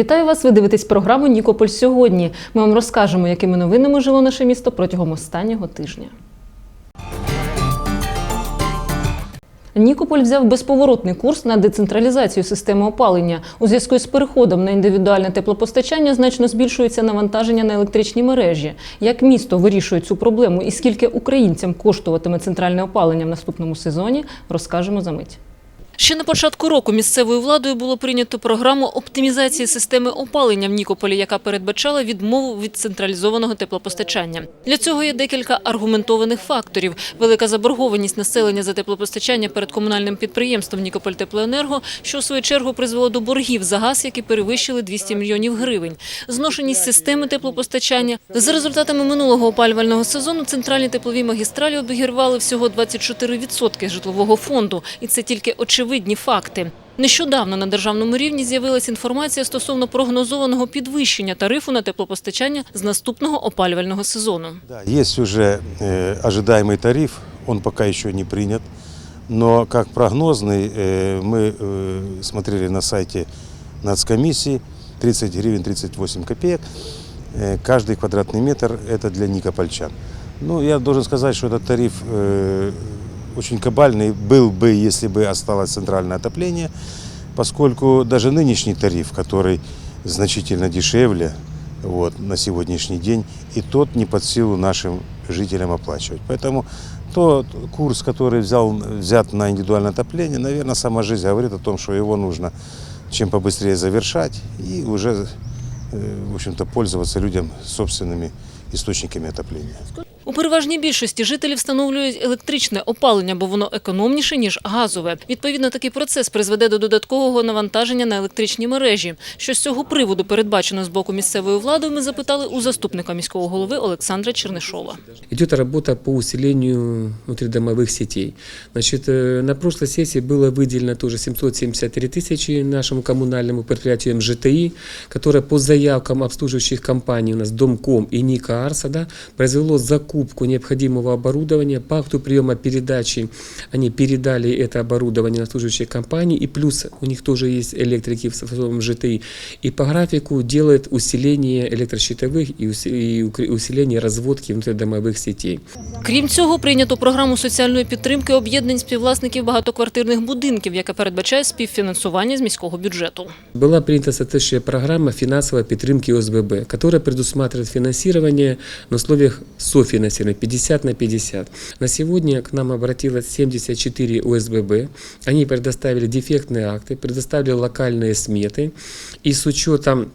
Вітаю вас! Ви дивитесь програму Нікополь сьогодні. Ми вам розкажемо, якими новинами жило наше місто протягом останнього тижня. Нікополь взяв безповоротний курс на децентралізацію системи опалення. У зв'язку з переходом на індивідуальне теплопостачання значно збільшується навантаження на електричні мережі. Як місто вирішує цю проблему і скільки українцям коштуватиме центральне опалення в наступному сезоні, розкажемо за мить. Ще на початку року місцевою владою було прийнято програму оптимізації системи опалення в Нікополі, яка передбачала відмову від централізованого теплопостачання. Для цього є декілька аргументованих факторів: велика заборгованість населення за теплопостачання перед комунальним підприємством Нікополь Теплоенерго, що у свою чергу призвело до боргів за газ, які перевищили 200 мільйонів гривень. Зношеність системи теплопостачання за результатами минулого опалювального сезону центральні теплові магістралі обігрівали всього 24% житлового фонду, і це тільки очевидні факти. Нещодавно на державному рівні з'явилася інформація стосовно прогнозованого підвищення тарифу на теплопостачання з наступного опалювального сезону. Да, есть уже э, ожидаемый тариф, он пока еще не принят, но как прогнозный э, мы э, смотрели на сайте нацкомиссии 30 гривен 38 копеек. Э, каждый квадратный метр это для никопольчан. Ну, я должен сказать, что этот тариф э, очень кабальный был бы, если бы осталось центральное отопление, поскольку даже нынешний тариф, который значительно дешевле, вот, на сегодняшний день, и тот не под силу нашим жителям оплачивать. Поэтому тот курс, который взял, взят на индивидуальное отопление, наверное, сама жизнь говорит о том, что его нужно чем побыстрее завершать и уже, э, в общем-то, пользоваться людям собственными источниками отопления. У переважній більшості жителі встановлюють електричне опалення, бо воно економніше, ніж газове. Відповідно, такий процес призведе до додаткового навантаження на електричні мережі. Що з цього приводу передбачено з боку місцевої влади, ми запитали у заступника міського голови Олександра Чернишова. Идет работа по усилению внутридомовых сетей. Значит, э, на прошлой сессии было выделено тоже 773 тысячи нашему коммунальному предприятию МЖТИ, которое по заявкам обслуживающих компаний у нас Домком и Ника Арса да, произвело закупку необходимого оборудования. По акту приема передачи они передали это оборудование на обслуживающие компании, и плюс у них тоже есть электрики в своем МЖТИ. И по графику делает усиление электрощитовых и уси- и укр- усиление разводки внутридомовых сетей. Крім цього, прийнято програму соціальної підтримки об'єднань співвласників багатоквартирних будинків, яка передбачає співфінансування з міського бюджету. Была принята соответствующая программа финансовой поддержки ОСББ, которая предусматривает финансирование на условиях софинансирования 50 на 50. На сегодня к нам обратилось 74 ОСББ. Они предоставили дефектные акты, предоставили локальные сметы. И с учетом м,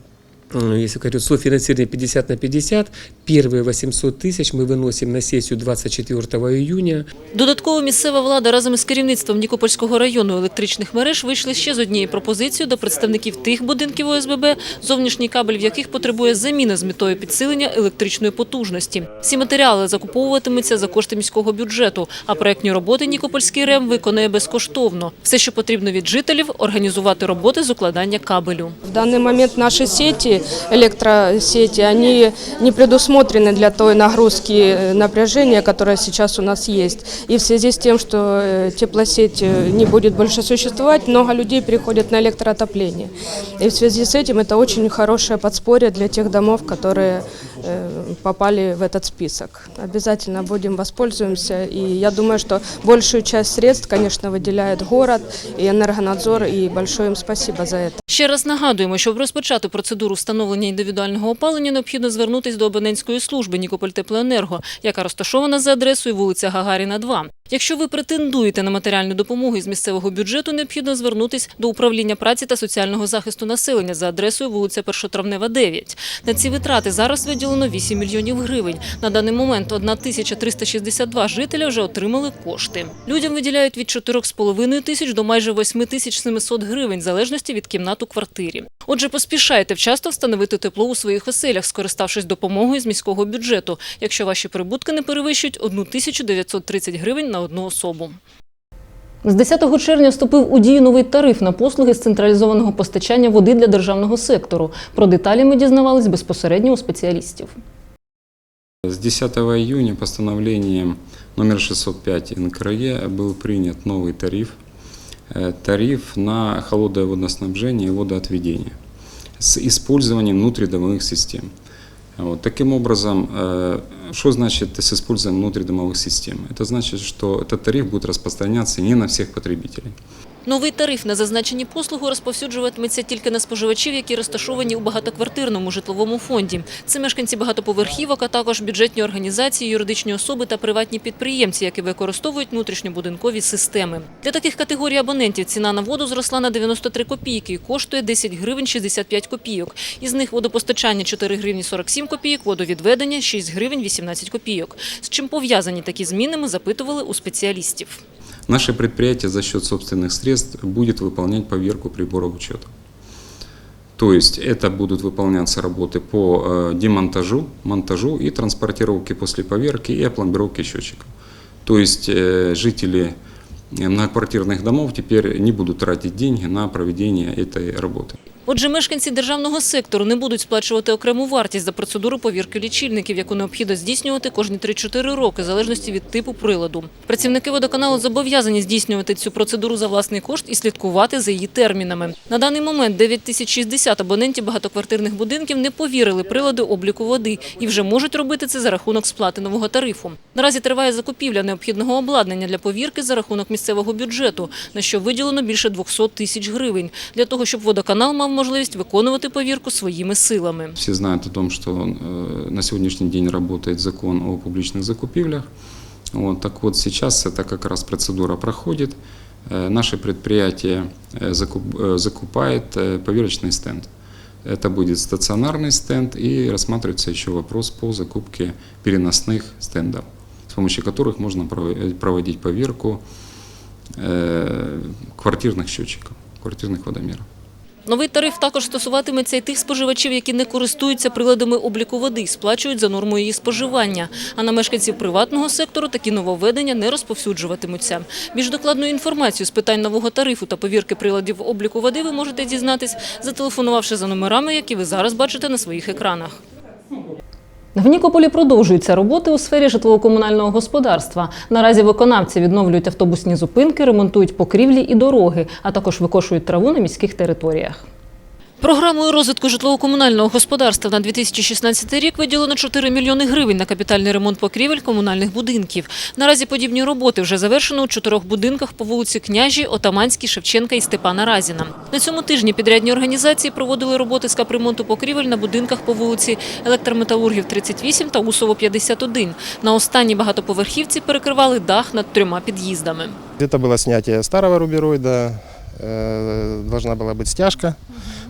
если говорю софинансирование 50 на 50, первые 800 тысяч мы выносим на сессию 24 июня. Додатково місцева влада разом із керівництвом Нікопольського району електричних мереж вийшли ще з однією пропозицією до представників тих будинків ОСББ, зовнішній кабель в яких потребує заміни з метою підсилення електричної потужності. Всі матеріали закуповуватимуться за кошти міського бюджету, а проектні роботи Нікопольський РЕМ виконує безкоштовно. Все, що потрібно від жителів – організувати роботи з укладання кабелю. В данный момент наши сети, электросети, они не предусмотрены для той нагрузки э, напряжения, которая сейчас у нас есть. И в связи с тем, что э, теплосеть э, не будет больше существовать, много людей переходят на электроотопление. И в связи с этим это очень хорошее подспорье для тех домов, которые э, попали в этот список. Обязательно будем воспользуемся. И я думаю, что большую часть средств, конечно, выделяет город и энергонадзор. И большое им спасибо за это. Ще раз нагадуємо, щоб розпочати процедуру встановлення індивідуального опалення, необхідно звернутися до абонентської служби Нікопольтеплоенерго, яка розташована за адресою вулиця Гагаріна, 2. Якщо ви претендуєте на матеріальну допомогу із місцевого бюджету, необхідно звернутися до управління праці та соціального захисту населення за адресою вулиця Першотравнева, 9. На ці витрати зараз виділено 8 мільйонів гривень. На даний момент 1362 жителя вже отримали кошти. Людям виділяють від 4,5 тисяч до майже 8 тисяч 700 гривень, в залежності від кімнат у квартирі. Отже, поспішайте вчасно встановити тепло у своїх оселях, скориставшись допомогою з міського бюджету, якщо ваші прибутки не перевищують 1930 гривень на одну особу. З 10 червня вступив у дію новий тариф на послуги з централізованого постачання води для державного сектору. Про деталі ми дізнавались безпосередньо у спеціалістів. С 10 июня постановлением номер 605 НКРЕ был принят новый тариф. Э, Тариф на холодное водоснабжение и водоотведение. с использованием внутридомовых систем. Вот. Таким образом, э, что значит с использованием внутридомовых систем? Это значит, что этот тариф будет распространяться не на всех потребителей. Новий тариф на зазначені послуги розповсюджуватиметься тільки на споживачів, які розташовані у багатоквартирному житловому фонді. Це мешканці багатоповерхівок, а також бюджетні організації, юридичні особи та приватні підприємці, які використовують внутрішньобудинкові системи. Для таких категорій абонентів ціна на воду зросла на 93 копійки і коштує 10 гривень 65 копійок. Із них водопостачання 4 гривні 47 копійок, водовідведення 6 гривень 18 копійок. З чим пов'язані такі зміни, ми запитували у спеціалістів. Наше предприятие за счет собственных средств будет выполнять поверку приборов учета. То есть это будут выполняться работы по э, демонтажу, монтажу и транспортировке после поверки и опломбировке счетчиков. То есть э, жители многоквартирных домов теперь не будут тратить деньги на проведение этой работы. Отже, мешканці державного сектору не будуть сплачувати окрему вартість за процедуру повірки лічильників, яку необхідно здійснювати кожні 3-4 роки, в залежності від типу приладу. Працівники водоканалу зобов'язані здійснювати цю процедуру за власний кошт і слідкувати за її термінами. На даний момент 9060 абонентів багатоквартирних будинків не повірили приладу обліку води і вже можуть робити це за рахунок сплати нового тарифу. Наразі триває закупівля необхідного обладнання для повірки за рахунок місцевого бюджету, на що виділено більше 200 тисяч гривень, для того, щоб водоканал мав можливість виконувати повірку своїми силами. Все знают о том, что э, на сегодняшний день работает закон о публичных закупивлях. Вот, так вот сейчас это как раз процедура проходит. Э, Наше предприятие э, закуп- э, закупает э, поверочный стенд. Это будет стационарный стенд и рассматривается еще вопрос по закупке переносных стендов, с помощью которых можно прово- проводить поверку э, квартирных счетчиков, квартирных водомеров. Новий тариф також стосуватиметься і тих споживачів, які не користуються приладами обліку води і сплачують за нормою її споживання. А на мешканців приватного сектору такі нововведення не розповсюджуватимуться. Більш докладну інформацію з питань нового тарифу та повірки приладів обліку води ви можете дізнатись, зателефонувавши за номерами, які ви зараз бачите на своїх екранах. В Нікополі продовжуються роботи у сфері житлово-комунального господарства. Наразі виконавці відновлюють автобусні зупинки, ремонтують покрівлі і дороги, а також викошують траву на міських територіях. Програмою розвитку житлово-комунального господарства на 2016 рік виділено 4 мільйони гривень на капітальний ремонт покрівель комунальних будинків. Наразі подібні роботи вже завершено у чотирьох будинках по вулиці Княжі, Отаманській, Шевченка і Степана Разіна. На цьому тижні підрядні організації проводили роботи з капремонту покрівель на будинках по вулиці Електрометалургів 38 та Усово 51. На останній багатоповерхівці перекривали дах над трьома під'їздами. Это было снятие старого рубероида, э, должна была быть стяжка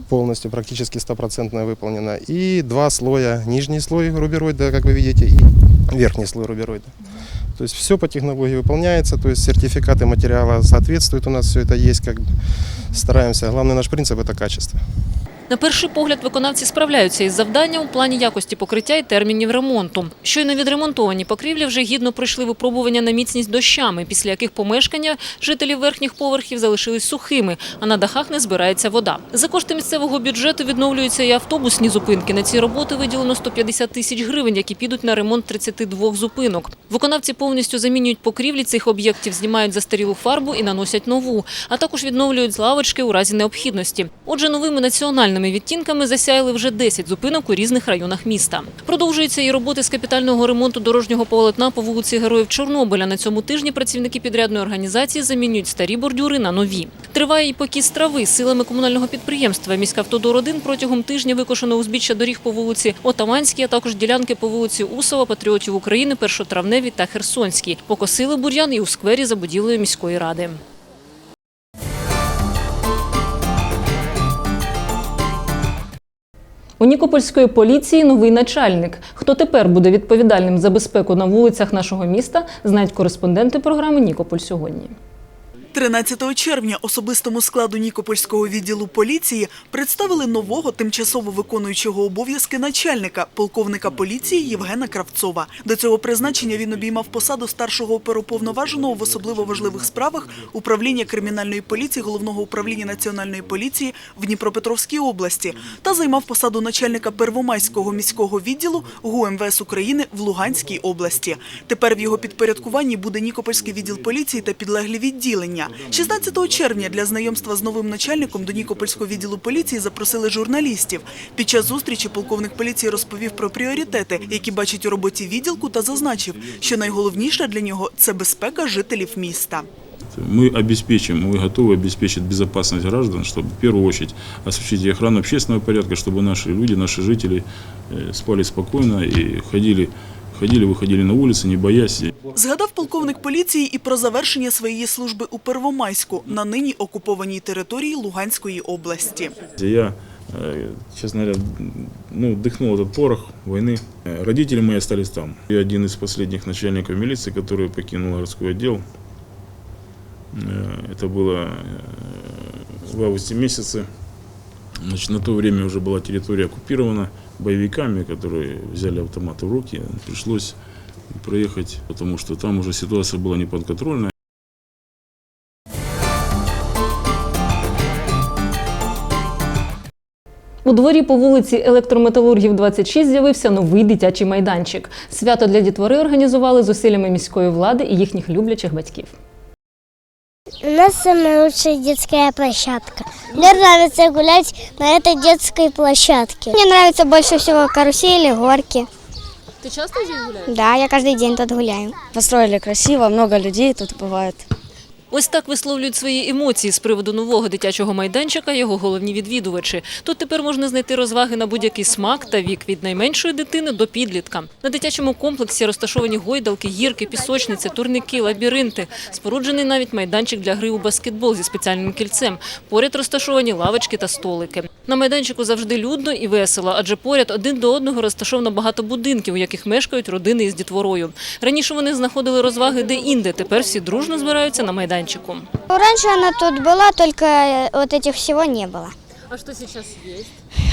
полностью, практически стопроцентно выполнена, и два слоя, нижний слой рубероида, как вы видите, и верхний слой рубероида. То есть все по технологии выполняется, то есть сертификаты материала соответствуют, у нас все это есть, как бы стараемся. Главный наш принцип – это качество. На перший погляд виконавці справляються із завданням у плані якості покриття і термінів ремонту. Щойно відремонтовані покрівлі вже гідно пройшли випробування на міцність дощами, після яких помешкання жителів верхніх поверхів залишились сухими, а на дахах не збирається вода. За кошти місцевого бюджету відновлюються і автобусні зупинки. На ці роботи виділено 150 тисяч гривень, які підуть на ремонт 32 зупинок. Виконавці повністю замінюють покрівлі цих об'єктів, знімають застарілу фарбу і наносять нову, а також відновлюють лавочки у разі необхідності. Отже, новими національними відтінками засяяли вже 10 зупинок у різних районах міста. Продовжуються і роботи з капітального ремонту дорожнього полотна по вулиці Героїв Чорнобиля. На цьому тижні працівники підрядної організації замінюють старі бордюри на нові. Триває і покіс трави силами комунального підприємства. Міськавтодор 1 протягом тижня викошено узбіччя доріг по вулиці Отаманській, а також ділянки по вулиці Усова, Патріотів України, Першотравневій та Херсонській. Покосили бур'ян і у сквері за міської ради. У Нікопольської поліції новий начальник. Хто тепер буде відповідальним за безпеку на вулицях нашого міста, знають кореспонденти програми Нікополь сьогодні. 13 червня особистому складу Нікопольського відділу поліції представили нового тимчасово виконуючого обов'язки начальника, полковника поліції Євгена Кравцова. До цього призначення він обіймав посаду старшого оперуповноваженого в особливо важливих справах управління кримінальної поліції головного управління національної поліції в Дніпропетровській області та займав посаду начальника Первомайського міського відділу ГУ МВС України в Луганській області. Тепер в його підпорядкуванні буде Нікопольський відділ поліції та підлеглі відділення червня. 16 червня для знайомства з новим начальником до Нікопольського відділу поліції запросили журналістів. Під час зустрічі полковник поліції розповів про пріоритети, які бачить у роботі відділку, та зазначив, що найголовніше для нього це безпека жителів міста. Мы обеспечим, мы готовы обеспечить безопасность граждан, чтобы в первую очередь осуществить и охрану общественного порядка, чтобы наши люди, наши жители э, спали спокойно и ходили, ходили, выходили на улицы, не боясь. Згадав полковник поліції і про завершення своєї служби у Первомайську на нині окупованій території Луганської області. Я, э, честно говоря, ну, вдохнул этот порох войны. Э, Родители мои остались там. Я один из последних начальников милиции, который покинул городской отдел. Э, Это было э, в августе месяце. Значит, на то время уже была территория оккупирована боевиками, которые взяли автоматы в руки. Пришлось проехать, потому что там уже ситуация была неподконтрольная. У дворі по вулиці Електрометалургів 26 з'явився новий дитячий майданчик. Свято для дітвори організували з усиллями міської влади і їхніх люблячих батьків. У нас самая лучшая детская площадка. Мне нравится гулять на этой детской площадке. Мне нравится больше всего карусели, горки. Ти часто здесь гуляєш? Да, я каждый день тут гуляю. Построили красиво, много людей тут бывает. Ось так висловлюють свої емоції з приводу нового дитячого майданчика його головні відвідувачі. Тут тепер можна знайти розваги на будь-який смак та вік від найменшої дитини до підлітка. На дитячому комплексі розташовані гойдалки, гірки, пісочниці, турники, лабіринти. Споруджений навіть майданчик для гри у баскетбол зі спеціальним кільцем. Поряд розташовані лавочки та столики. На майданчику завжди людно і весело, адже поряд один до одного розташовано багато будинків, у яких мешкають родини із дітворою. Раніше вони знаходили розваги де-інде, тепер всі дружно збираються на майданчику. Раньше она тут была, только э, вот этих всего не было. А що зараз є?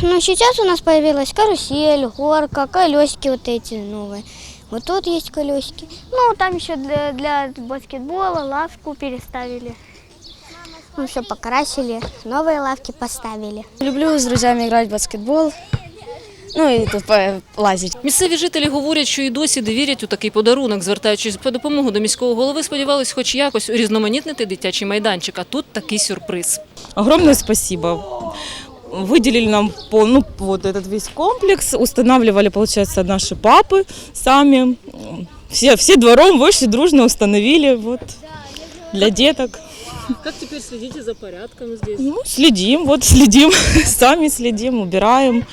Но сейчас у нас появилась карусель, горка, колесики вот эти новые. Вот тут есть колесики. Ну, там еще для, для баскетбола лавку переставили. Ну, все покрасили, новые лавки поставили. Люблю с друзьями играть в баскетбол. Ну и тут по- лазить. Місцеві жителі говорять, що і досі не вірять у такий подарунок. Звертаючись по допомогу до міського голови, сподівались хоч якось урізноманітнити дитячий майданчик. А тут такий сюрприз. Огромное спасибо. Выделили нам пол, ну, вот этот весь комплекс, устанавливали, получается, наши папы сами. Все, все двором вышли, дружно установили вот, для деток. Як тепер слідите за порядком здесь? Ну, следим, вот следим, сами следим, убираем,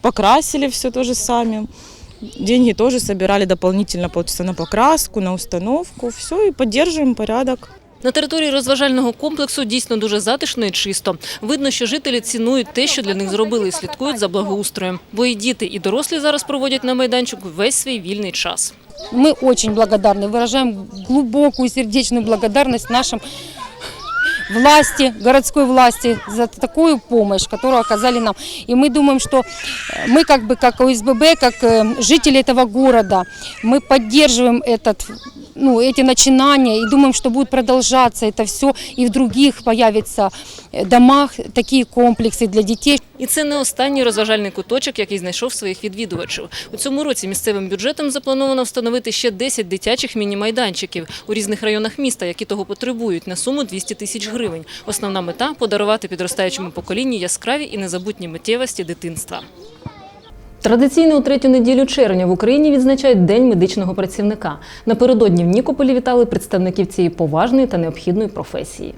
покрасили все тоже сами. Деньги тоже собирали дополнительно, получается, на покраску, на установку, все, и поддерживаем порядок. На території розважального комплексу дійсно дуже затишно і чисто. Видно, що жителі цінують те, що для них зробили, і слідкують за благоустроєм. Бо і діти, і дорослі зараз проводять на майданчику весь свій вільний час. Мы очень благодарны, выражаем глубокую сердечную благодарность нашим власти, городской власти за такую помощь, которую оказали нам. И мы думаем, что э, мы как бы как ОСББ, как э, жители этого города, мы поддерживаем этот, ну, эти начинания и думаем, что будет продолжаться это все, и в других появятся э, домах такие комплексы для детей, І це не останній розважальний куточок, який знайшов своїх відвідувачів. У цьому році місцевим бюджетом заплановано встановити ще 10 дитячих міні-майданчиків у різних районах міста, які того потребують, на суму 200 тисяч гривень. Основна мета – подарувати підростаючому поколінню яскраві і незабутні миттєвості дитинства. Традиційно у третю неділю червня в Україні відзначають День медичного працівника. Напередодні в Нікополі вітали представників цієї поважної та необхідної професії.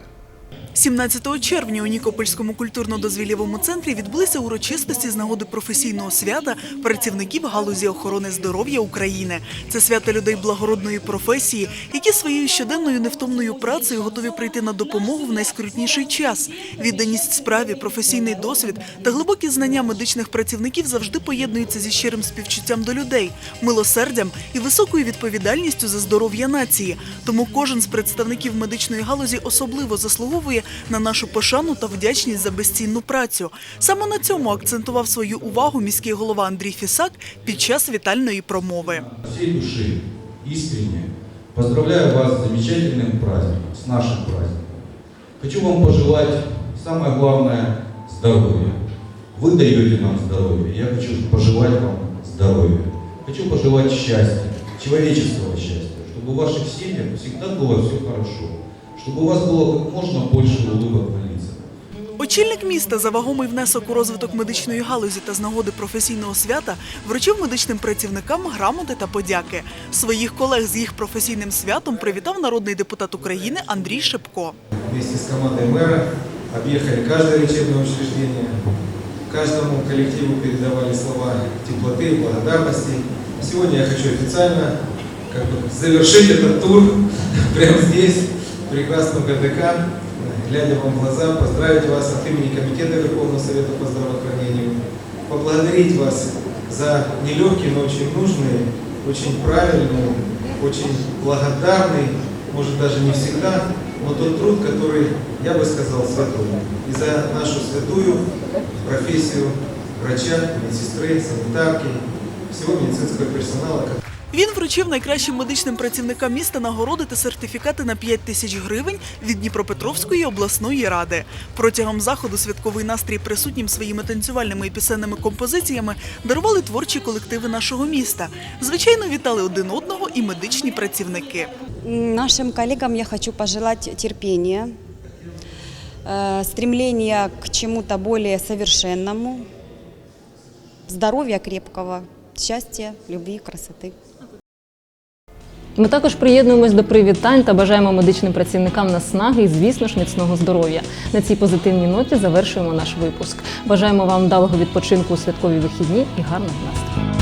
17 червня у Нікопольському культурно-дозвіллєвому центрі відбулися урочистості з нагоди професійного свята працівників галузі охорони здоров'я України. Це свято людей благородної професії, які своєю щоденною невтомною працею готові прийти на допомогу в найскрутніший час. Відданість справі, професійний досвід та глибокі знання медичних працівників завжди поєднуються зі щирим співчуттям до людей, милосердям і високою відповідальністю за здоров'я нації. Тому кожен з представників медичної галузі особливо заслуговує на нашу пошану та вдячність за безцінну працю. Саме на цьому акцентував свою увагу міський голова Андрій Фісак під час вітальної промови. От всей души, искренне поздравляю вас с замечательным праздником, с нашим праздником. Хочу вам пожелать, самое главное, здоровья. Вы даете нам здоровье, я хочу пожелать вам здоровья. Хочу пожелать счастья, человеческого счастья, чтобы в ваших семьях всегда было все хорошо, чтобы у вас было как можно больше улыбок на лицах. Очільник міста за вагомий внесок у розвиток медичної галузі та з нагоди професійного свята вручив медичним працівникам грамоти та подяки. Своїх колег з їх професійним святом привітав народний депутат України Андрій Шепко. вместе с командой мэра объехали каждое лечебное учреждение, каждому коллективу передавали слова теплоты и благодарности. Сегодня я хочу официально как бы, завершить этот тур прямо здесь, в Прекрасном ГДК, глядя вам в глаза, поздравить вас от имени Комитета Верховного Совета по здравоохранению, поблагодарить вас за нелегкий, но очень нужный, очень правильный, очень благодарный, может даже не всегда, но тот труд, который, я бы сказал, святой. И за нашу святую профессию врача, медсестры, санитарки, всего медицинского персонала, Він вручив найкращим медичним працівникам міста нагороди та сертифікати на 5 тисяч гривень від Дніпропетровської обласної ради. Протягом заходу святковий настрій присутнім своїми танцювальними і пісенними композиціями дарували творчі колективи нашого міста. Звичайно, вітали один одного і медичні працівники. Нашим коллегам я хочу пожелать терпения, э, к чему-то более совершенному, здоровья крепкого, счастья, любви, красоты. Ми також приєднуємось до привітань та бажаємо медичним працівникам наснаги і, звісно ж, міцного здоров'я. На цій позитивній ноті завершуємо наш випуск. Бажаємо вам вдалого відпочинку у святкові вихідні і гарного настрою.